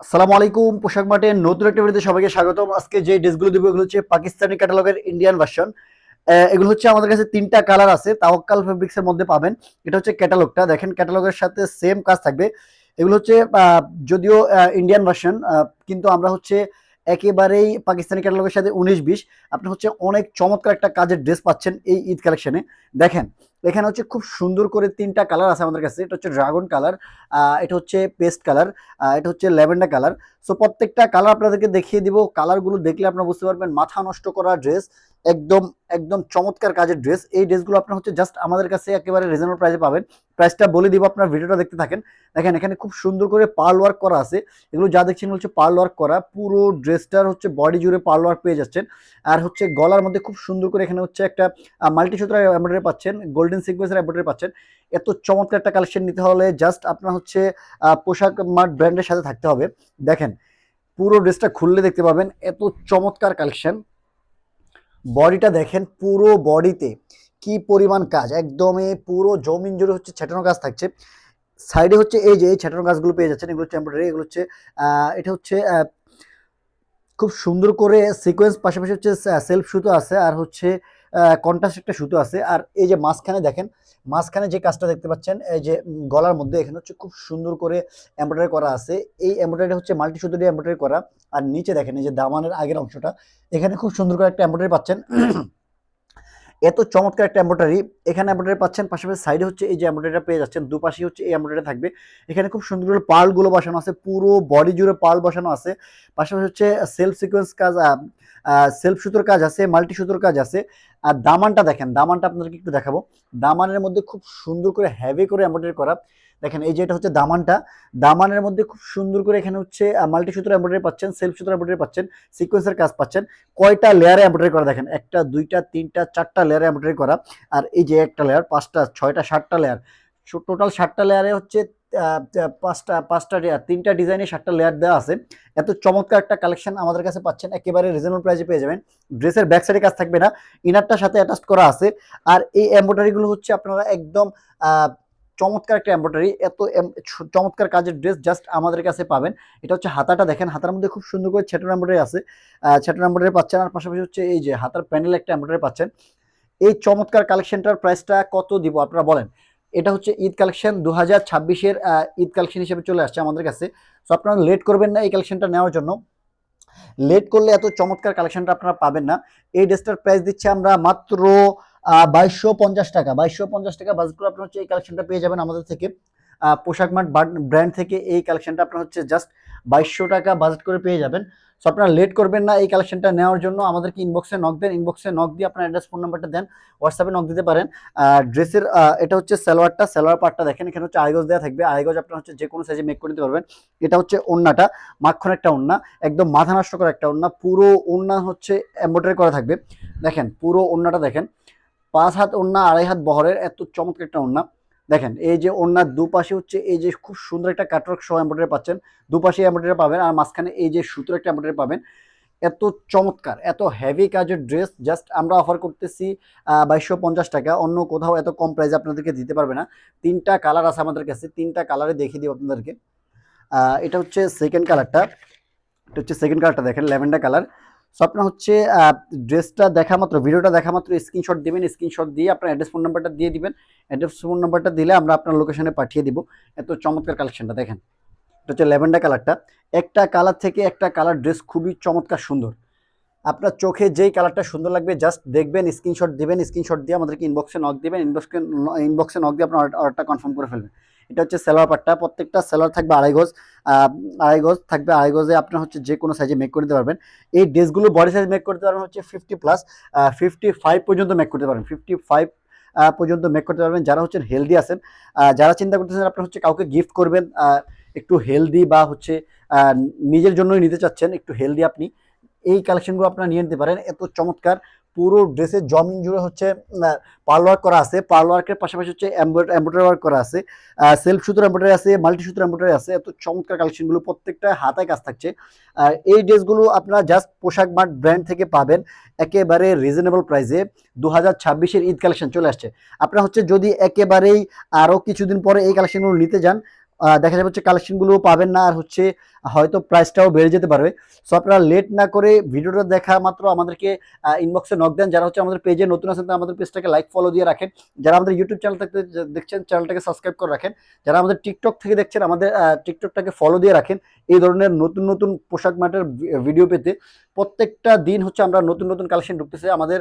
আসসালামু আলাইকুম, পোশাক মার্টের নতুন একটা ভিডিওতে সবাইকে স্বাগতম। আজকে যে ড্রেসগুলো দিব, এগুলো হচ্ছে পাকিস্তানি ক্যাটালগের ইন্ডিয়ান ভার্সন এগুলো হচ্ছে আমাদের কাছে তিনটা কালার আছে, তাওয়াক্কাল ফেব্রিক্স এর মধ্যে পাবেন। এটা হচ্ছে ক্যাটালগটা দেখেন ক্যাটালগের সাথে সেম কাজ থাকবে। এগুলো হচ্ছে যদিও ইন্ডিয়ান ভার্সন কিন্তু আমরা হচ্ছে একেবারেই পাকিস্তানি ক্যাটালগের সাথে উনিশ বিশ। আপনি হচ্ছে অনেক চমৎকার একটা কাজের ড্রেস পাচ্ছেন এই ঈদ কালেকশনে দেখেন এখানে হচ্ছে খুব সুন্দর করে তিনটা কালার আছে আমাদের কাছে। এটা হচ্ছে ড্রাগন কালার এটা হচ্ছে পেস্ট কালার এটা হচ্ছে ল্যাভেন্ডার কালার সো প্রত্যেকটা কালার আপনাদেরকে দেখিয়ে দিব। কালারগুলো দেখলে আপনারা বুঝতে পারবেন মাথা নষ্ট করা ড্রেস একদম একদম চমৎকার কাজের ড্রেস এই ড্রেসগুলো আপনার হচ্ছে জাস্ট আমাদের কাছে একেবারে রিজনেবল প্রাইসে পাবেন। প্রাইসটা বলে দিব, আপনার ভিডিওটা দেখতে থাকেন। দেখেন, এখানে খুব সুন্দর করে পার্ল ওয়ার্ক করা আছে। এগুলো যা দেখছেন হচ্ছে পার্ল ওয়ার্ক করা। পুরো ড্রেসটার হচ্ছে বডি জুড়ে পার্ল ওয়ার্ক পেয়ে যাচ্ছেন। আর হচ্ছে গলার মধ্যে খুব সুন্দর করে এখানে হচ্ছে একটা মাল্টি সুতরা এমব্রয়ডারি পাচ্ছেন। গোল্ডেন সিকোয়েন্সের এমব্রয়ডারি পাচ্ছেন। এত চমৎকার একটা কালেকশন নিতে হলে জাস্ট আপনার হচ্ছে পোশাক মার্ট ব্র্যান্ডের সাথে থাকতে হবে। দেখেন, পুরো ড্রেসটা খুললে দেখতে পাবেন। এত চমৎকার কালেকশন বডিটা দেখেন পুরো বডিতে কি পরিমাণ কাজ, একদমই পুরো জমিন জুড়ে হচ্ছে ছেটানো কাজ থাকছে। সাইডে হচ্ছে এই যে এই ছেটানো গাছগুলো পেয়ে যাচ্ছেন, এগুলো হচ্ছে এমব্রয়ডারি এগুলো হচ্ছে এটা হচ্ছে খুব সুন্দর করে সিকোয়েন্স পাশাপাশি হচ্ছে সেলফ সুতো আছে, আর হচ্ছে কন্ট্রাস্ট একটা সুতো আছে। আর এই যে মাঝখানে দেখেন, মাঝখানে যে কাজটা দেখতে পাচ্ছেন, এই যে গলার মধ্যে এখানে হচ্ছে খুব সুন্দর করে এমব্রয়ডারি করা আছে। এই এমব্রয়ডারি হচ্ছে মাল্টি সুতো দিয়ে এমব্রয়ডারি করা। আর নিচে দেখেন, এই যে দামানের আগের অংশটা, এখানে খুব সুন্দর করে একটা এমব্রয়ডারি পাচ্ছেন। এত চমৎকার একটা এমব্রয়ডারি এখানে এমব্রয়ডারি পাচ্ছেন, পাশাপাশি সাইডে হচ্ছে এই যে এমব্রয়ডারিটা পেয়ে যাচ্ছেন, দুপাশে হচ্ছে এই এমব্রয়ডারি থাকবে। এখানে খুব সুন্দর করে পার্লগুলো বসানো আছে, পুরো বডি জুড়ে পার্ল বসানো আছে। পাশাপাশি হচ্ছে সেলফ সিকোয়েন্স কাজ সেলফ সুতোর কাজ আছে মাল্টি সুতোর কাজ আছে। আর দামানটা দেখেন, দামানটা আপনাদেরকে একটু দেখাবো। দামানের মধ্যে খুব সুন্দর করে হ্যাভি করে এমব্রয়ডারি করা। দেখেন, এই যে এটা হচ্ছে দামানটা। দামানের মধ্যে খুব সুন্দর করে এখানে হচ্ছে মাল্টি সুতোর এমব্রয়ডারি পাচ্ছেন সেলফ সুতোর এমব্রয়ডারি পাচ্ছেন সিকোয়েন্সের কাজ পাচ্ছেন। কয়টা লেয়ারে এমব্রয়ডারি করা দেখেন? একটা, দুইটা, তিনটা, চারটা লেয়ারে এমব্রয়ডারি করা। আর এই যে একটা লেয়ার পাঁচটা, ছয়টা, সাতটা লেয়ার টোটাল সাতটা লেয়ারে হচ্ছে পাঁচটা পাঁচটা তিনটা ডিজাইনে সাতটা লেয়ার দেওয়া আছে। এত চমৎকার একটা কালেকশন আমাদের কাছে পাচ্ছেন, একেবারে রিজনেবল প্রাইসে পেয়ে যাবেন। ড্রেসের ব্যাক সাইডে কাজ থাকবে না ইনারটার সাথে অ্যাটাচ করা আছে। আর এই এমব্রয়ডারিগুলো হচ্ছে আপনারা একদম চমৎকার একটা এমব্রয়ডারি এত চমৎকার কাজের ড্রেস জাস্ট আমাদের কাছে পাবেন। এটা হচ্ছে হাতাটা দেখেন, হাতার মধ্যে খুব সুন্দর করে ছেটার এমব্রয়ডারি আছে। ছেটার এমব্রয়ডারি পাচ্ছেন, আর পাশাপাশি হচ্ছে এই যে হাতার প্যানেল একটা এমব্রয়ডারি পাচ্ছেন। এই চমৎকার কালেকশনটার প্রাইসটা কত দিব, আপনারা বলেন? এটা হচ্ছে ঈদ কালেকশন দু হাজার ছাব্বিশের ঈদ কালেকশন হিসেবে চলে আসছে আমাদের কাছে। সো আপনারা লেট করবেন না এই কালেকশনটা নেওয়ার জন্য। লেট করলে এত চমৎকার কালেকশনটা আপনারা পাবেন না। এই ড্রেসটার প্রাইস দিচ্ছি আমরা মাত্র বাইশশো পঞ্চাশ টাকা। বাইশশো পঞ্চাশ টাকা বাজেট করে আপনার হচ্ছে এই কালেকশনটা পেয়ে যাবেন আমাদের থেকে। পোশাক মার্ট ব্র্যান্ড থেকে এই কালেকশনটা আপনার হচ্ছে জাস্ট বাইশশো টাকা বাজেট করে পেয়ে যাবেন। সো আপনারা লেট করবেন না এই কালেকশনটা নেওয়ার জন্য। আমাদেরকে ইনবক্সে নক দেন। ইনবক্সে নক দিয়ে আপনার অ্যাড্রেস ফোন নাম্বারটা দেন। হোয়াটসঅ্যাপে নক দিতে পারেন। ড্রেসের এটা হচ্ছে সালোয়ারটা সালোয়ার পার্টটা দেখেন। এখানে হচ্ছে আড়াইগজ দেওয়া থাকবে। আড়াইগজ আপনার হচ্ছে যে কোনো সাইজে মেক করে নিতে পারবেন। এটা হচ্ছে ওন্নাটা। মাখন একটা ওন্না। একদম মাথা নষ্ট করা একটা ওন্না। পুরো ওন্না হচ্ছে এম্ব্রয়ডারি করা থাকবে। দেখেন, পুরো ওন্নাটা দেখেন। পাঁচ হাত ওন্না, আড়াই হাত বহরের। এত চমৎকার একটা ওন্না। দেখেন, এই যে ওন্নার দুপাশে হচ্ছে এই যে খুব সুন্দর একটা কাটওয়ার্ক সহ এম্ব্রয়ডারি পাচ্ছেন, দুপাশে এম্ব্রয়ডারি পাবেন আর মাঝখানে এই যে সুতোর একটা এম্ব্রয়ডারি পাবেন। এত চমৎকার, এত হেভি কাজের ড্রেস জাস্ট আমরা অফার করতেছি বাইশশো পঞ্চাশ টাকা, অন্য কোথাও এত কম প্রাইসে আপনাদেরকে দিতে পারবে না। তিনটা কালার আছে আমাদের কাছে, তিনটা কালারে দেখিয়ে দিব আপনাদেরকে। এটা হচ্ছে সেকেন্ড কালারটা এটা হচ্ছে সেকেন্ড কালারটা দেখেন ল্যাভেন্ডার কালার সো হচ্ছে ড্রেসটা দেখা মাত্র, ভিডিওটা দেখা মাত্র স্ক্রিনশট দিবেন স্ক্রিনশট দিয়ে আপনার অ্যাড্রেস ফোন নাম্বারটা দিয়ে দিবেন। অ্যাড্রেস ফোন নাম্বারটা দিলে আমরা আপনার লোকেশনে পাঠিয়ে দিব। এত চমৎকার কালেকশনটা দেখেন। এটা হচ্ছে ল্যাভেন্ডার কালারটা একটা কালার থেকে একটা কালার ড্রেস খুবই চমৎকার সুন্দর। আপনার চোখে যেই কালারটা সুন্দর লাগবে জাস্ট দেখবেন স্ক্রিনশট দিবেন স্ক্রিনশট দিয়ে আমাদেরকে ইনবক্সে নক দিবেন। ইনবক্সে ইনবক্সে নক দিয়ে আপনার অর্ডারটা কনফার্ম করে ফেলবেন। এটা হচ্ছে সেলোয়ার পাটটা প্রত্যেকটা সেলোয়ার থাকবে আড়াই গজ আড়াই গজ থাকবে। আড়াই গজে আপনার হচ্ছে যে কোনো সাইজে মেক করে দিতে পারবেন। এই ড্রেসগুলো বডি সাইজ মেক করতে পারবেন হচ্ছে ফিফটি প্লাস ফিফটি ফাইভ পর্যন্ত মেক করতে পারবেন। ফিফটি ফাইভ পর্যন্ত মেক করতে পারবেন। যারা হচ্ছেন হেলদি আছেন যারা চিন্তা করতেছেন আপনার হচ্ছে কাউকে গিফট করবেন একটু হেলদি বা হচ্ছে নিজের জন্যই নিতে চাচ্ছেন, একটু হেলদি আপনি, এই কালেকশনগুলো আপনারা নিয়ে নিতে পারেন। এত চমৎকার পুরো ড্রেসের জমিন জুড়ে হচ্ছে পার্ল ওয়ার্ক করা আছে। পার্ল ওয়ার্কের পাশাপাশি হচ্ছে এমব্রয়ডারি ওয়ার্ক করা আছে। সেলফ সুতোর এমব্রয়ডারি আছে মাল্টি সুতোর এমব্রয়ডারি আছে। এত চমৎকার কালেকশনগুলো প্রত্যেকটা হাতায় কাজ থাকছে। আর এই ড্রেসগুলো আপনারা জাস্ট পোশাক মার্ট ব্র্যান্ড থেকে পাবেন। একেবারে রিজনেবল প্রাইসে দু হাজার ছাব্বিশের ঈদ কালেকশন চলে আসছে। আপনারা হচ্ছে যদি একেবারেই আরও কিছুদিন পরে এই কালেকশনগুলো নিতে যান দেখা যাবে হচ্ছে কালেকশনগুলো পাবেন না। আর হচ্ছে হয়তো প্রাইসটাও বেড়ে যেতে পারবে। সো আপনারা লেট না করে ভিডিওটা দেখা মাত্র আমাদেরকে ইনবক্সে নক দেন। যারা হচ্ছে আমাদের পেজে নতুন আছেন, তারা আমাদের পেজটাকে লাইক ফলো দিয়ে রাখেন। যারা আমাদের ইউটিউব চ্যানেল থেকে দেখছেন চ্যানেলটাকে সাবস্ক্রাইব করে রাখেন। যারা আমাদের টিকটক থেকে দেখছেন, আমাদের টিকটকটাকে ফলো দিয়ে রাখেন। এই ধরনের নতুন নতুন পোশাক মাটের ভিডিও পেতে প্রত্যেকটা দিন হচ্ছে আমরা নতুন নতুন কালেকশন ঢুকতেছে। আমাদের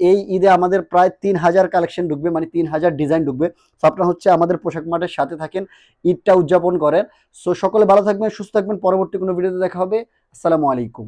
এই ঈদে আমাদের প্রায় তিন হাজার কালেকশন ঢুকবে মানে তিন হাজার ডিজাইন ঢুকবে। সো আপনারা হচ্ছে আমাদের পোশাক মাঠের সাথে থাকেন, ঈদটা উদযাপন করেন। সো সকলে ভালো থাকবেন, সুস্থ থাকবেন। পরবর্তী কোনো ভিডিওতে দেখা হবে। আসসালামু আলাইকুম।